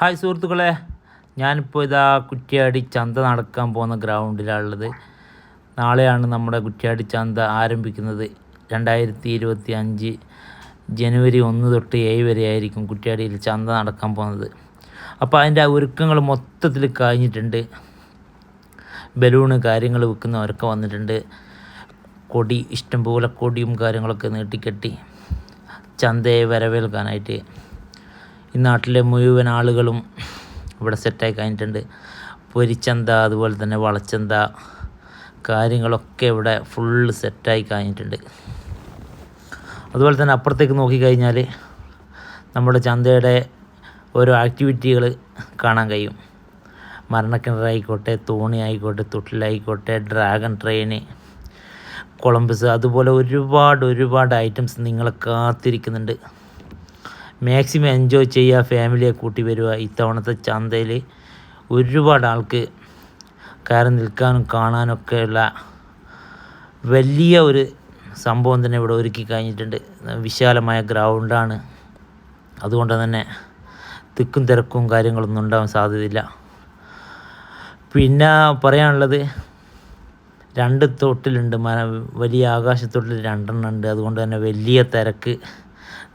Hi സുഹൃത്തുക്കളെ. ഞാനിപ്പോൾ ഇതാ കുറ്റിയാടി ചന്ത നടക്കാൻ പോകുന്ന ഗ്രൗണ്ടിലാണുള്ളത്. നാളെയാണ് നമ്മുടെ കുറ്റിയാടി ചന്ത ആരംഭിക്കുന്നത്. രണ്ടായിരത്തി ഇരുപത്തി അഞ്ച് ജനുവരി ഒന്ന് തൊട്ട് ഏഴ് വരെ ആയിരിക്കും കുറ്റിയാടിയിൽ ചന്ത നടക്കാൻ പോകുന്നത്. അപ്പോൾ അതിന്റെ ഒരുക്കങ്ങൾ മൊത്തത്തിൽ കഴിഞ്ഞിട്ടുണ്ട്. ബലൂണ് കാര്യങ്ങൾ വിൽക്കുന്നവരൊക്കെ വന്നിട്ടുണ്ട്. കൊടി ഇഷ്ടംപോലെ കൊടിയും കാര്യങ്ങളൊക്കെ നീട്ടിക്കെട്ടി ചന്തയെ വരവേൽക്കാനായിട്ട്. ഈ നാട്ടിലെ മുഴുവൻ ആളുകളും ഇവിടെ സെറ്റായി കഴിഞ്ഞിട്ടുണ്ട്. പൊരിച്ചന്ത അതുപോലെ തന്നെ വളച്ചന്ത കാര്യങ്ങളൊക്കെ ഇവിടെ ഫുള്ള് സെറ്റായി കഴിഞ്ഞിട്ടുണ്ട്. അതുപോലെ തന്നെ അപ്പുറത്തേക്ക് നോക്കിക്കഴിഞ്ഞാൽ നമ്മുടെ ചന്തയുടെ ഓരോ ആക്ടിവിറ്റികൾ കാണാൻ കഴിയും. മരണക്കിണറായിക്കോട്ടെ തോണി ആയിക്കോട്ടെ തൊട്ടിലായിക്കോട്ടെ ഡ്രാഗൺ ട്രെയിന് കൊളംബസ് അതുപോലെ ഒരുപാട് ഒരുപാട് ഐറ്റംസ് നിങ്ങളെ കാത്തിരിക്കുന്നുണ്ട്. മാക്സിമം എൻജോയ് ചെയ്യുക ഫാമിലിയെ കൂട്ടി വരിക ഇത്തവണത്തെ ചന്തയിൽ ഒരുപാട് ആൾക്ക് കയറി നിൽക്കാനും കാണാനൊക്കെയുള്ള വലിയ ഒരു സംഭവം തന്നെ ഇവിടെ ഒരുക്കി കഴിഞ്ഞിട്ടുണ്ട്. വിശാലമായ ഗ്രൗണ്ടാണ്. അതുകൊണ്ട് തന്നെ തിക്കും തിരക്കും കാര്യങ്ങളൊന്നും ഉണ്ടാവാൻ സാധ്യതയില്ല. പിന്നെ പറയാനുള്ളത് രണ്ട് തൊട്ടിലുണ്ട്. വലിയ ആകാശത്തൊട്ടിൽ രണ്ടെണ്ണം ഉണ്ട്. അതുകൊണ്ട് തന്നെ വലിയ തിരക്ക്.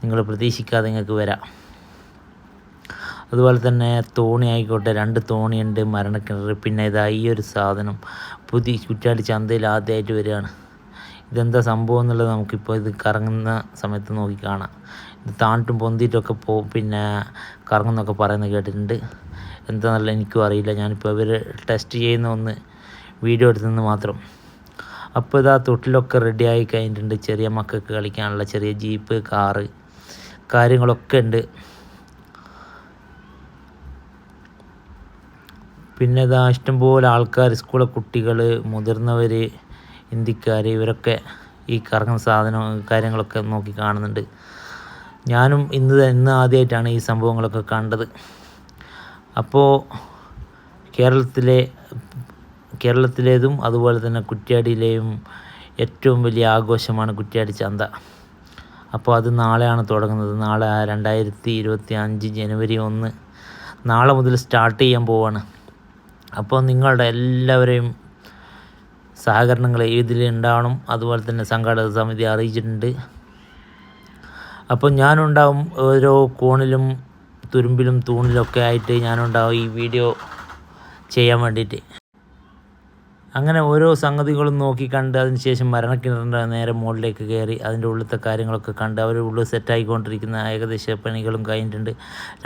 നിങ്ങൾ പ്രതീക്ഷിക്കാതെ നിങ്ങൾക്ക് വരാം. അതുപോലെ തന്നെ തോണി ആയിക്കോട്ടെ രണ്ട് തോണിയുണ്ട് മരണക്കിണർ പിന്നെ ഇതാ ഈ ഒരു സാധനം. പുതിയ കുറ്റാടി ചന്തയിൽ ആദ്യമായിട്ട് വരികയാണ്. ഇതെന്താ സംഭവം എന്നുള്ളത് നമുക്കിപ്പോൾ ഇത് കറങ്ങുന്ന സമയത്ത് നോക്കി കാണാം. ഇത് താണിട്ടും പൊന്തിയിട്ടൊക്കെ പോകും പിന്നെ കറങ്ങുന്നൊക്കെ പറയുന്നത് കേട്ടിട്ടുണ്ട്. എന്താണെന്നുള്ള എനിക്കും അറിയില്ല. ഞാനിപ്പോൾ ഇവർ ടെസ്റ്റ് ചെയ്യുന്ന ഒന്ന് വീഡിയോ എടുത്തെന്ന് മാത്രം. അപ്പോൾ ഇതാ തൊട്ടിലൊക്കെ റെഡിയായി കഴിഞ്ഞിട്ടുണ്ട്. ചെറിയ മക്കൾക്ക് കളിക്കാനുള്ള ചെറിയ ജീപ്പ് കാറ്. കാര്യങ്ങളൊക്കെ ഉണ്ട്. പിന്നെ ഇതാ ഇഷ്ടംപോലെ ആൾക്കാർ സ്കൂളിലെ കുട്ടികൾ മുതിർന്നവർ ഹിന്ദിക്കാർ ഇവരൊക്കെ ഈ കറങ്ങുന്ന സാധനം കാര്യങ്ങളൊക്കെ നോക്കി കാണുന്നുണ്ട്. ഞാനും ഇന്ന് ഇന്ന് ആദ്യമായിട്ടാണ് ഈ സംഭവങ്ങളൊക്കെ കണ്ടത്. അപ്പോൾ കേരളത്തിലെ കേരളത്തിലേതും അതുപോലെ തന്നെ കുറ്റ്യാടിയിലെയും ഏറ്റവും വലിയ ആഘോഷമാണ് കുറ്റ്യാടി ചന്ത. അപ്പോൾ അത് നാളെയാണ് തുടങ്ങുന്നത്. നാളെ രണ്ടായിരത്തി ഇരുപത്തി അഞ്ച് ജനുവരി ഒന്ന് നാളെ മുതൽ സ്റ്റാർട്ട് ചെയ്യാൻ പോവാണ്. അപ്പോൾ നിങ്ങളുടെ എല്ലാവരെയും സഹകരണങ്ങൾ ഇതിൽ ഉണ്ടാവണം? അതുപോലെ തന്നെ സംഘാടക സമിതി അറിയിച്ചിട്ടുണ്ട്. അപ്പോൾ ഞാനുണ്ടാവും ഓരോ കോണിലും തുരുമ്പിലും തൂണിലൊക്കെ ആയിട്ട് ഞാനുണ്ടാവും ഈ വീഡിയോ ചെയ്യാൻ വേണ്ടിയിട്ട്. അങ്ങനെ ഓരോ സംഗതികളും നോക്കി കണ്ട് അതിന് ശേഷം മരണക്കിണറിന്റെ നേരെ മുകളിലേക്ക് കയറി അതിന്റെ ഉള്ളിലത്തെ കാര്യങ്ങളൊക്കെ കണ്ട് അവർ ഉള്ളിൽ സെറ്റായിക്കൊണ്ടിരിക്കുന്ന ഏകദേശ പണികളും കഴിഞ്ഞിട്ടുണ്ട്.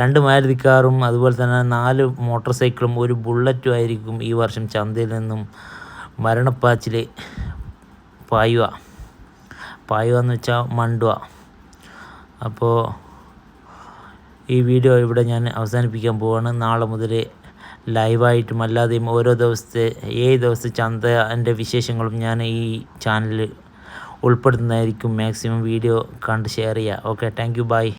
രണ്ട് മാരുതി കാറും അതുപോലെ തന്നെ നാല് മോട്ടോർ സൈക്കിളും ഒരു ബുള്ളറ്റും ആയിരിക്കും ഈ വർഷം ചന്തയിൽ നിന്നും മരണപ്പാച്ചിൽ പായുക പായുക എന്ന് വെച്ചാൽ മണ്ടുക അപ്പോൾ ഈ വീഡിയോ ഇവിടെ ഞാൻ അവസാനിപ്പിക്കാൻ പോവാണ്. നാളെ മുതൽ ലൈവായിട്ടും അല്ലാതെയും ഓരോ ദിവസത്തെ ഏഴ് ദിവസത്തെ ചന്ത എന്റെ വിശേഷങ്ങളും ഞാൻ ഈ ചാനലിൽ ഉൾപ്പെടുത്തുന്നതായിരിക്കും. മാക്സിമം വീഡിയോ കണ്ട് ഷെയർ ചെയ്യുക. Okay thank you bye